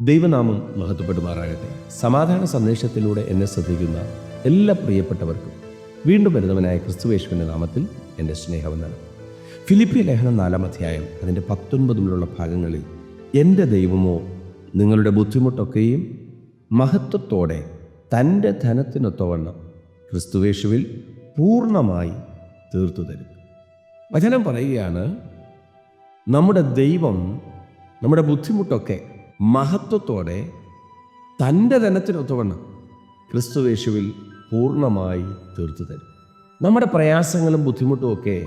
ദൈവനാമം മഹത്വപ്പെടുമാറാകട്ടെ. സമാധാന സന്ദേശത്തിലൂടെ എന്നെ ശ്രദ്ധിക്കുന്ന എല്ലാ പ്രിയപ്പെട്ടവർക്കും വീണ്ടും വരുന്നവനായ ക്രിസ്തുവേശുവിന്റെ നാമത്തിൽ എന്റെ സ്നേഹവന്ദനം. ഫിലിപ്പിയ ലേഖനം നാലാം അധ്യായം അതിന്റെ പത്തൊൻപതിലുള്ള ഭാഗങ്ങളിൽ എന്റെ ദൈവമോ നിങ്ങളുടെ ബുദ്ധിമുട്ടൊക്കെയും മഹത്വത്തോടെ തന്റെ ധനത്തിനൊത്തവണ്ണം ക്രിസ്തുവേശുവിൽ പൂർണമായി തീർത്തു തരും. വചനം പറയുകയാണ് നമ്മുടെ ദൈവം നമ്മുടെ ബുദ്ധിമുട്ടൊക്കെ മഹത്വത്തോടെ തന്റെ ധനത്തിനൊത്തവണ്ണം ക്രിസ്തുവേശുവിൽ പൂർണമായി തീർത്തു തരും. നമ്മുടെ പ്രയാസങ്ങളും ബുദ്ധിമുട്ടും ഒക്കെ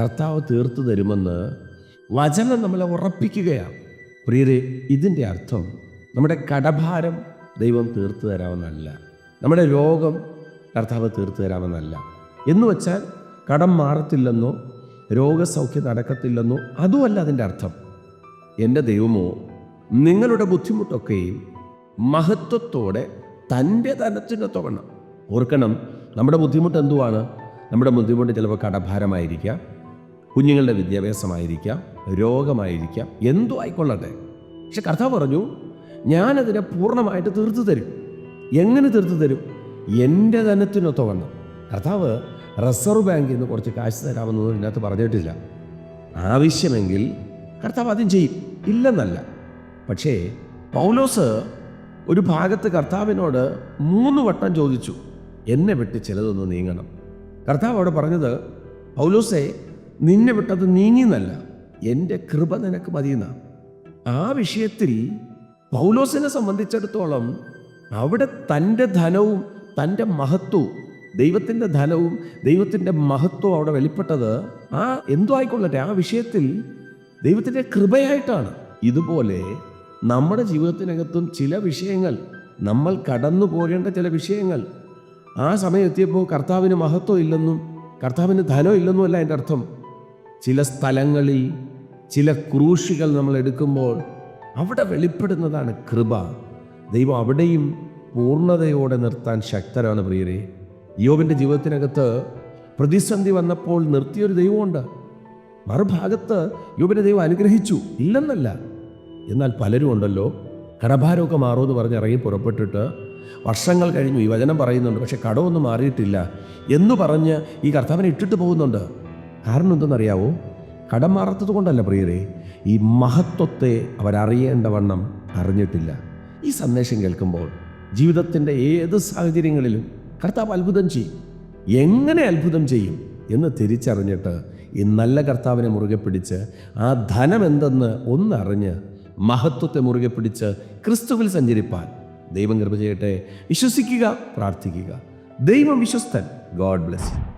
കർത്താവ് തീർത്തു തരുമെന്ന് വചനം നമ്മളെ ഉറപ്പിക്കുകയാണ്. പ്രിയരെ ഇതിന്റെ അർത്ഥം നമ്മുടെ കടഭാരം ദൈവം തീർത്തു തരാമെന്നല്ല. നമ്മുടെ രോഗം കർത്താവ് തീർത്തു തരാമെന്നല്ല. എന്ന് വെച്ചാൽ കടം മാറത്തില്ലെന്നോ രോഗസൗഖ്യം നടക്കത്തില്ലെന്നോ അതുമല്ല അതിന്റെ അർത്ഥം. എന്റെ ദൈവമോ നിങ്ങളുടെ ബുദ്ധിമുട്ടൊക്കെയും മഹത്വത്തോടെ തന്റെ ധനത്തിനൊത്തവണ്ണം ഓർക്കണം നമ്മുടെ ബുദ്ധിമുട്ട് എന്തുവാണ്? നമ്മുടെ ബുദ്ധിമുട്ട് ചിലപ്പോൾ കടഭാരമായിരിക്കാം കുഞ്ഞുങ്ങളുടെ വിദ്യാഭ്യാസമായിരിക്കാം രോഗമായിരിക്കാം എന്തോ ആയിക്കൊള്ളട്ടെ. പക്ഷെ കർത്താവ് പറഞ്ഞു ഞാനതിനെ പൂർണമായിട്ട് തീർത്തു തരും. എങ്ങനെ തീർത്തു തരും? എന്റെ ധനത്തിനൊത്ത ധനത്തിനൊത്തവണ്ണം കർത്താവ് റിസർവ് ബാങ്കിൽ നിന്ന് കുറച്ച് കാശ് തരാമെന്നൊന്നും ഇതിനകത്ത് പറഞ്ഞിട്ടില്ല. ആവശ്യമെങ്കിൽ കർത്താവ് അതും ചെയ്യും. ഇല്ലെന്നല്ല. പക്ഷേ പൗലോസ് ഒരു ഭാഗത്ത് കർത്താവിനോട് മൂന്ന് വട്ടം ചോദിച്ചു എന്നെ വിട്ട് ചിലതൊന്ന് നീങ്ങണം. കർത്താവ് അവിടെ പറഞ്ഞത് പൗലോസെ നിന്നെ വിട്ടത് നീങ്ങിന്നല്ല എന്റെ കൃപ നിനക്ക് മതിയെന്ന. ആ വിഷയത്തിൽ പൗലോസിനെ സംബന്ധിച്ചിടത്തോളം അവിടെ തന്റെ ധനവും തന്റെ മഹത്വവും ദൈവത്തിന്റെ ധനവും ദൈവത്തിന്റെ മഹത്വവും അവിടെ വെളിപ്പെട്ടത് ആ എന്തോ ആയിക്കൊള്ളട്ടെ ആ വിഷയത്തിൽ ദൈവത്തിന്റെ കൃപയായിട്ടാണ്. ഇതുപോലെ നമ്മുടെ ജീവിതത്തിനകത്തും ചില വിഷയങ്ങൾ നമ്മൾ കടന്നു പോരേണ്ട ചില വിഷയങ്ങൾ. ആ സമയം എത്തിയപ്പോൾ കർത്താവിന് മഹത്വം ഇല്ലെന്നും കർത്താവിന് ധനം ഇല്ലെന്നും അല്ല എന്റെ അർത്ഥം. ചില സ്ഥലങ്ങളിൽ ചില ക്രൂശികൾ നമ്മൾ എടുക്കുമ്പോൾ അവിടെ വെളിപ്പെടുന്നതാണ് കൃപ. ദൈവം അവിടെയും പൂർണതയോടെ നിർത്താൻ ശക്തരാണ് പ്രിയരെ. യോബിന്റെ ജീവിതത്തിനകത്ത് പ്രതിസന്ധി വന്നപ്പോൾ നിർത്തിയൊരു ദൈവമുണ്ട്. മറുഭാഗത്ത് യോബിനെ ദൈവം അനുഗ്രഹിച്ചു. ഇല്ലെന്നല്ല. എന്നാൽ പലരും ഉണ്ടല്ലോ കടഭാരമൊക്കെ മാറുമെന്ന് പറഞ്ഞ് ഇറങ്ങി പുറപ്പെട്ടിട്ട് വർഷങ്ങൾ കഴിഞ്ഞു. ഈ വചനം പറയുന്നുണ്ട് പക്ഷെ കടമൊന്നും മാറിയിട്ടില്ല എന്ന് പറഞ്ഞ് ഈ കർത്താവിനെ ഇട്ടിട്ട് പോകുന്നുണ്ട്. കാരണം എന്തെന്നറിയാവോ? കടം മാറാത്തത് കൊണ്ടല്ല പ്രിയരെ ഈ മഹത്വത്തെ അവരറിയേണ്ടവണ്ണം അറിഞ്ഞിട്ടില്ല. ഈ സന്ദേശം കേൾക്കുമ്പോൾ ജീവിതത്തിന്റെ ഏത് സാഹചര്യങ്ങളിലും കർത്താവ് അത്ഭുതം ചെയ്യും. എങ്ങനെ അത്ഭുതം ചെയ്യും എന്ന് തിരിച്ചറിഞ്ഞിട്ട് ഈ നല്ല കർത്താവിനെ മുറുകെ പിടിച്ച് ആ ധനം എന്തെന്ന് ഒന്നറിഞ്ഞ് മഹത്വത്തെ മുറുകെ പിടിച്ച് ക്രിസ്തുവിൽ സഞ്ചരിപ്പാൻ ദൈവം കൃപ ചെയ്യട്ടെ. വിശ്വസിക്കുക പ്രാർത്ഥിക്കുക. ദൈവം വിശ്വസ്തൻ. God bless you.